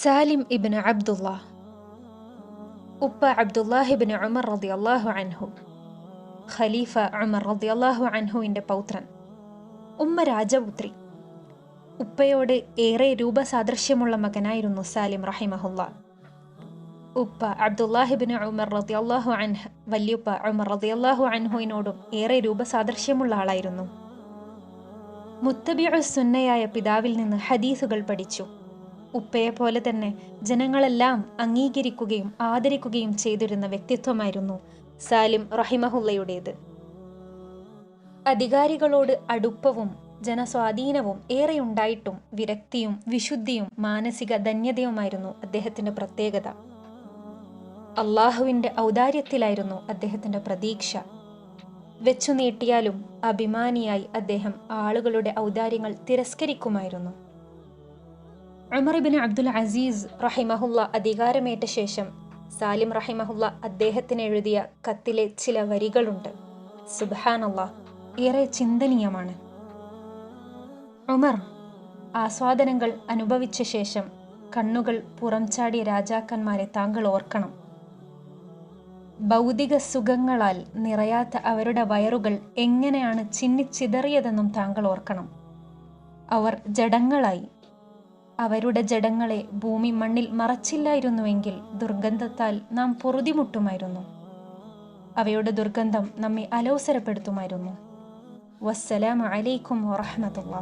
സാലിം ഇബിന് അബ്ദുള്ള. ഉപ്പ അബ്ദുല്ലാഹിബിന് ഉമർ അള്ളാഹു അൻഹു. ഖലീഫ ഉമർ അള്ളാഹു അൻഹുവിന്റെ പൗത്രൻ. ഉമ്മ രാജപുത്രി. ഉപ്പയോട് ഏറെ രൂപസാദൃശ്യമുള്ള മകനായിരുന്നു സാലിം റഹിമഹുല്ല ഉപ്പ അബ്ദുല്ലാഹിബിന് ഉമർ അള്ളാഹു അൻഹ് വല്യുപ്പ ഉമർ അള്ളാഹു അൻഹുവിനോടും ഏറെ രൂപസാദൃശ്യമുള്ള ആളായിരുന്നു. മുത്തബിഉ സുന്നയായ പിതാവിൽ നിന്ന് ഹദീസുകൾ പഠിച്ചു. ഉപ്പയെ പോലെ തന്നെ ജനങ്ങളെല്ലാം അംഗീകരിക്കുകയും ആദരിക്കുകയും ചെയ്തിരുന്ന വ്യക്തിത്വമായിരുന്നു സാലിം റഹിമഹുല്ലയുടേത്. അധികാരികളോട് അടുപ്പവും ജനസ്വാധീനവും ഏറെയുണ്ടായിട്ടും വിരക്തിയും വിശുദ്ധിയും മാനസിക ധന്യതയുമായിരുന്നു അദ്ദേഹത്തിന്റെ പ്രത്യേകത. അള്ളാഹുവിന്റെ ഔദാര്യത്തിലായിരുന്നു അദ്ദേഹത്തിന്റെ പ്രതീക്ഷ. വെച്ചു നീട്ടിയാലും അഭിമാനിയായി അദ്ദേഹം ആളുകളുടെ ഔദാര്യങ്ങൾ തിരസ്കരിക്കുമായിരുന്നു. ഉമറിബിൻ അബ്ദുൽ അസീസ് റഹിമഹുല്ല അധികാരമേറ്റ ശേഷം സാലിം റഹിമഹുല്ല അദ്ദേഹത്തിന് എഴുതിയ കത്തിലെ ചില വരികളുണ്ട്. സുബാനല്ല ഏറെ ചിന്തനീയമാണ്. ഉമർ ആസ്വാദനങ്ങൾ അനുഭവിച്ച ശേഷം കണ്ണുകൾ പുറംചാടിയ രാജാക്കന്മാരെ താങ്കൾ ഓർക്കണം. ഭൗതിക സുഖങ്ങളാൽ നിറയാത്ത അവരുടെ വയറുകൾ എങ്ങനെയാണ് ചിന്നിച്ചിതറിയതെന്നും താങ്കൾ ഓർക്കണം. അവർ ജഡങ്ങളായി അവരുടെ ജഡങ്ങളെ ഭൂമി മണ്ണിൽ മറച്ചില്ലായിരുന്നുവെങ്കിൽ ദുർഗന്ധത്താൽ നാം പൊറുതിമുട്ടുമായിരുന്നു അവയുടെ ദുർഗന്ധം നമ്മെ അലോസരപ്പെടുത്തുമായിരുന്നു വസ്സലാമു അലൈക്കും വറഹമത്തുള്ള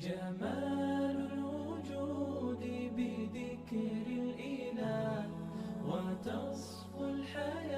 جمال الوجود بذكر الإله وتصفو الحياة